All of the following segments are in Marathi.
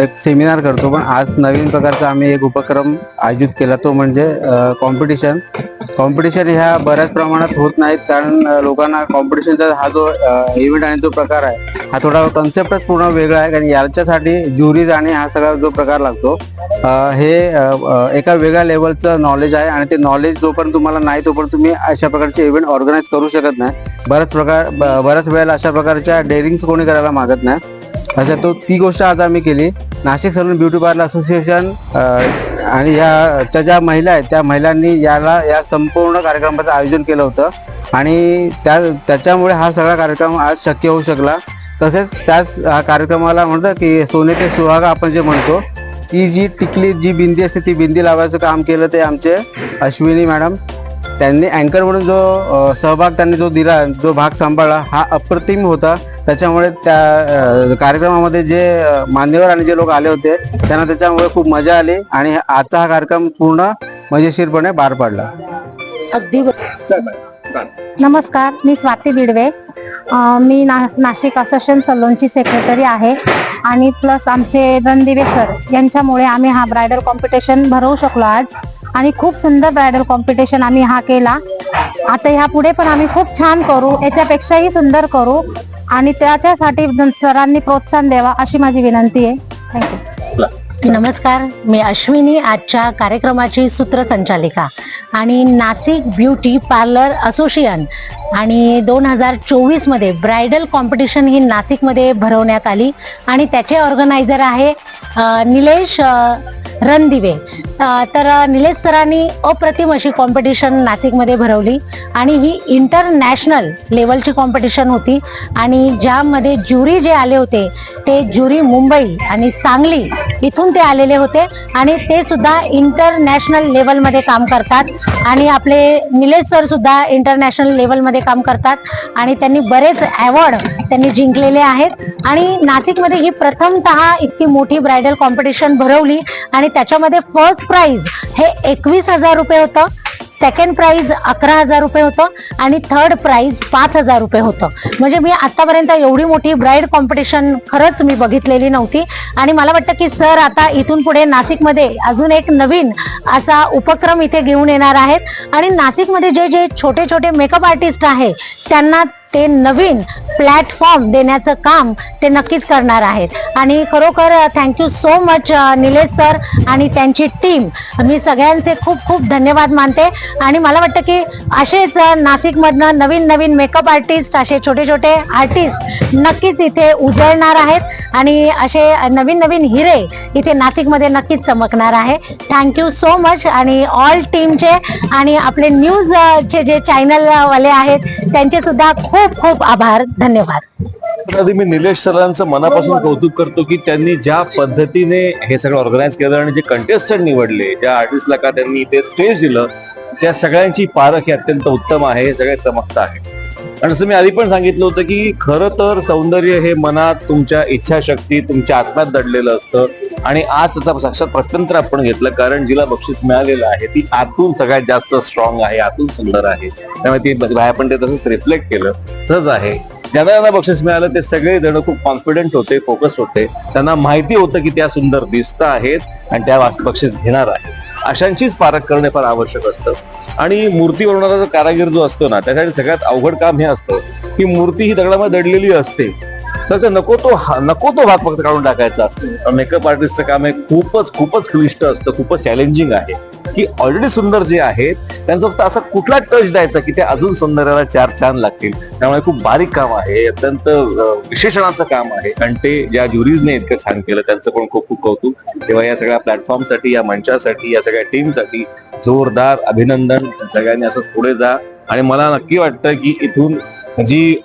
एक सेमिनार करतो पण आज नवीन प्रकारचा आम्ही एक उपक्रम आयोजित केला तो म्हणजे कॉम्पिटिशन कॉम्पिटिशन ह्या बऱ्याच प्रमाणात होत नाहीत कारण लोकांना कॉम्पिटिशनचा हा जो इव्हेंट आणि जो प्रकार आहे हा थोडा कन्सेप्टच पूर्ण वेगळा आहे कारण याच्यासाठी ज्युरीज आणि हा सगळा जो प्रकार लागतो हे एका वेगळ्या लेवलचं नॉलेज आहे आणि ते नॉलेज जोपर्यंत तुम्हाला नाही तोपर्यंत तुम्ही अशा प्रकारचे इव्हेंट ऑर्गनाईज करू शकत नाही. बऱ्याच प्रकार ब- बऱ्याच वेळेला अशा प्रकारच्या डेअरिंग्स कोणी करायला मागत नाही. अच्छा तो ती गोष्ट आज आम्ही केली. Nashik salon beauty parlour association आणि ह्याच्या ज्या महिला आहेत त्या महिलांनी याला या संपूर्ण कार्यक्रमाचं आयोजन केलं होतं. आणि त्या त्याच्यामुळे हा सगळा कार्यक्रम आज शक्य होऊ शकला. तसेच त्याच कार्यक्रमाला म्हणतं की सोने ते सुहागा आपण जे म्हणतो ती जी टिकली जी बिंदी असते ती बिंदी लावायचं काम केलं ते आमचे अश्विनी मॅडम. त्यांनी अँकर म्हणून जो सहभाग त्यांनी जो दिला जो भाग सांभाळला हा अप्रतिम होता. त्याच्यामुळे त्या कार्यक्रमामध्ये जे मान्यवर आणि जे लोक आले होते त्यांना त्याच्यामुळे खूप मजा आली आणि आजचा हा कार्यक्रम पूर्ण मजेशीरपणे पार पडला. अगदी नमस्कार मी स्वाती बिडवे. मी ना नाशिक असोसिएशन सलोनची सेक्रेटरी आहे आणि प्लस आमचे रणदिवे सर यांच्यामुळे आम्ही हा ब्रायडल कॉम्पिटिशन भरवू शकलो आज आणि खूप सुंदर ब्रायडल कॉम्पिटिशन आम्ही हा केला. आता ह्या पुढे पण आम्ही खूप छान करू याच्यापेक्षाही सुंदर करू. आणि त्याच्यासाठी सरांनी प्रोत्साहन द्यावा अशी माझी विनंती आहे. थँक्यू नमस्कार मी अश्विनी आजच्या कार्यक्रमाची सूत्रसंचालिका. आणि नाशिक ब्युटी पार्लर असोसिएशन आणि दोन हजार चोवीसमध्ये ब्रायडल कॉम्पिटिशन ही नाशिकमध्ये भरवण्यात आली. आणि त्याचे ऑर्गनायझर आहे निलेश रणदिवे. तर निलेश सरांनी अप्रतिम अशी कॉम्पिटिशन नाशिकमध्ये भरवली आणि ही इंटरनॅशनल लेवलची कॉम्पिटिशन होती. आणि ज्यामध्ये ज्युरी जे आले होते ते ज्युरी मुंबई आणि सांगली इथून ते आलेले होते आणि ते सुद्धा इंटरनॅशनल लेवलमध्ये काम करतात. आणि आपले निलेश सर सुद्धा इंटरनॅशनल लेवलमध्ये काम करतात. आणि त्यांनी बरेच अवॉर्ड त्यांनी जिंकलेले आहेत. आणि नाशिकमध्ये ही प्रथमतः इतकी मोठी ब्रायडल कॉम्पिटिशन भरवली आणि त्याच्यामध्ये फर्स्ट प्राइज हे एकवीस हजार रुपये होतं. सेकंड प्राइज अकरा हजार रुपये होतं. आणि थर्ड प्राइज पाच हजार रुपये होतं. म्हणजे मी आतापर्यंत एवढी मोठी ब्राईड कॉम्पिटिशन खरंच मी बघितलेली नव्हती. आणि मला वाटतं की सर आता इथून पुढे नाशिकमध्ये अजून एक नवीन असा उपक्रम इथे घेऊन येणार आहेत. आणि नाशिकमध्ये जे जे छोटे छोटे मेकअप आर्टिस्ट आहे त्यांना ते नवीन प्लॅटफॉर्म देण्याचं काम ते नक्कीच करणार आहेत. आणि खरोखर thank you so much Nilesh sir आणि त्यांची टीम मी सगळ्यांचे खूप खूप धन्यवाद मानते. आणि मला वाटतं की असेच uh, नाशिकमधनं नवीन नवीन मेकअप आर्टिस्ट असे छोटे छोटे आर्टिस्ट नक्कीच इथे उजळणार आहेत. आणि असे नवीन नवीन हिरे इथे नाशिकमध्ये नक्कीच चमकणार आहे. थँक्यू सो मच आणि ऑल टीमचे आणि आपले न्यूजचे uh, जे चॅनलवाले uh, आहेत त्यांचे सुद्धा खूप खूप आभार धन्यवाद. आधी मी निलेश सरांचं मनापासून कौतुक करतो की त्यांनी ज्या पद्धतीने हे सगळं ऑर्गनाईज केलं आणि जे कंटेस्टंट निवडले ज्या आर्टिस्टला का त्यांनी ते स्टेज दिलं त्या सगळ्यांची पारख ही अत्यंत उत्तम आहे हे सगळे चमकत आहे. आणि जसं मी आधी पण सांगितलं होतं की खरं तर सौंदर्य हे मनात तुमच्या इच्छाशक्ती तुमच्या आत्म्यात दडलेलं असतं. आणि आज त्याचा साक्षात प्रत्यंतर आपण घेतलं कारण जिला बक्षीस मिळालेलं आहे ती आतून सगळ्यात जास्त स्ट्रॉंग आहे आतून सुंदर आहे. त्यामुळे ती म्हणजे बाहेर पण ते तसंच रिफ्लेक्ट केलं. तसंच आहे. ज्यांना ज्यांना बक्षीस मिळालं ते सगळे जण खूप कॉन्फिडंट होते फोकस होते. त्यांना माहिती होतं की त्या सुंदर दिसत आहेत आणि त्या बक्षीस घेणार आहेत. अशांचीच पारख करणे फार आवश्यक असतं. आणि मूर्ती बनवणारा जो कारागीर जो असतो ना त्यासाठी सगळ्यात अवघड काम हे असतं की मूर्ती ही दगडामध्ये दडलेली असते. तर ते नको तो हा- नको तो भाग फक्त काढून टाकायचा असतो. मेकअप आर्टिस्टचं काम हे खूपच खूपच क्लिष्ट असतं खूपच चॅलेंजिंग आहे. की ऑलरेडी सुंदर जे आहेत त्यांचं फक्त असा कुठला टच द्यायचा की ते अजून सौंदर्याला चार छान लागतील. त्यामुळे खूप बारीक काम आहे अत्यंत विशेषणाचं काम आहे. आणि ते ज्या ज्युरीजने इतकं छान केलं त्यांचं पण खूप खूप कौतुक. तेव्हा या सगळ्या प्लॅटफॉर्मसाठी या मंचासाठी या सगळ्या टीमसाठी जोरदार अभिनंदन. सगळ्यांनी असंच पुढे जा. आणि मला नक्की वाटतं की इथून जी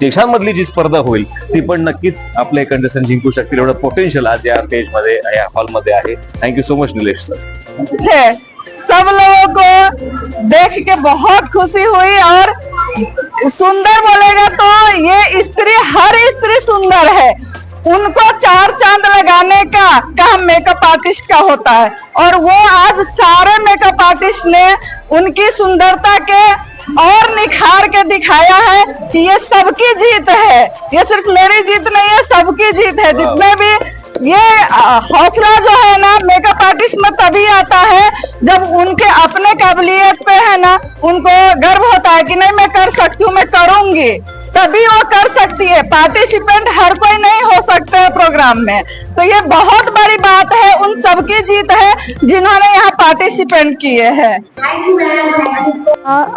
देशांमधली जी स्पर्धा होईल ती पण नक्कीच आपले कंटेस्टंट जिंकू शकतील. एवढं पोटेन्शियल आज या स्टेजमध्ये या हॉलमध्ये आहे. Thank you so much Nilesh sir सब लोगों को देख के बहुत खुशी हुई और सुंदर बोलेगा तो ये स्त्री हर स्त्री सुंदर है। उनको चार चांद लगाने का काम मेकअप आर्टिस्ट का होता है। और वो आज सारे मेकअप आर्टिस्ट ने उनकी सुंदरता के और निखार के दिखाया है कि ये सबकी जीत है। ये सिर्फ़ मेरी जीत नहीं है, सबकी जीत है। जितने भी ये हौसला जो है ना मेकअप आर्टिस्ट में तभी आता है जब उनके अपने काबिलियत पे है ना, उनको गर्व होता है कि नहीं, मैं कर सकती हूँ, मैं करूँगी। तभी वो कर सकती है। पार्टिसिपेंट हर कोई नहीं हो सकता है प्रोग्राम में। तो ये बहुत बड़ी बात है उन सबकी जीत है जिन्होंने यहाँ पार्टिसिपेंट किए हैं।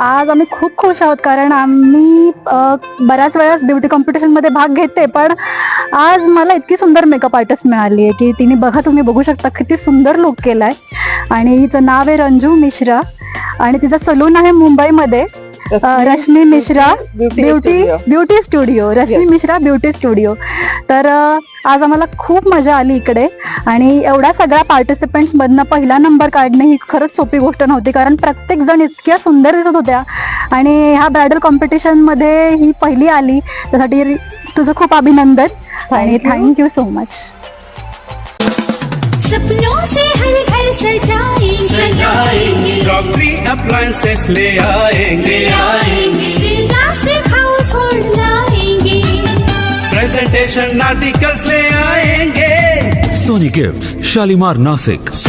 आज आम्ही खूप खुश आहोत कारण आम्ही अ, बऱ्याच वेळेस ब्युटी कॉम्पिटिशनमध्ये भाग घेते पण आज मला इतकी सुंदर मेकअप आर्टिस्ट मिळाली आहे की तिने बघा तुम्ही बघू शकता किती सुंदर लुक केलाय. आणि हिचं नाव आहे रंजू मिश्रा. आणि तिचं सलून आहे मुंबईमध्ये. Rashmi Mishra beauty beauty studio Rashmi Mishra beauty studio तर आज आम्हाला खूप मजा आली इकडे. आणि एवढ्या सगळ्या पार्टिसिपेंट्स मधनं पहिला नंबर काढणे ही खरंच सोपी गोष्ट नव्हती कारण प्रत्येक जण इतक्या सुंदर दिसत होत्या. आणि ह्या ब्रायडल कॉम्पिटिशनमध्ये ही पहिली आली. त्यासाठी तुझं खूप अभिनंदन. आणि थँक्यू सो मच सपनों से हर घर सजाएंगे सजाएंगे क्रॉकरी अप्लायंसेस ले आएंगे। आएंगे। प्लास्टिक हाउस होल्ड लाएंगे। प्रेजेंटेशन आर्टिकल्स ले आएंगे। Sony Gifts, Shalimar Nasik.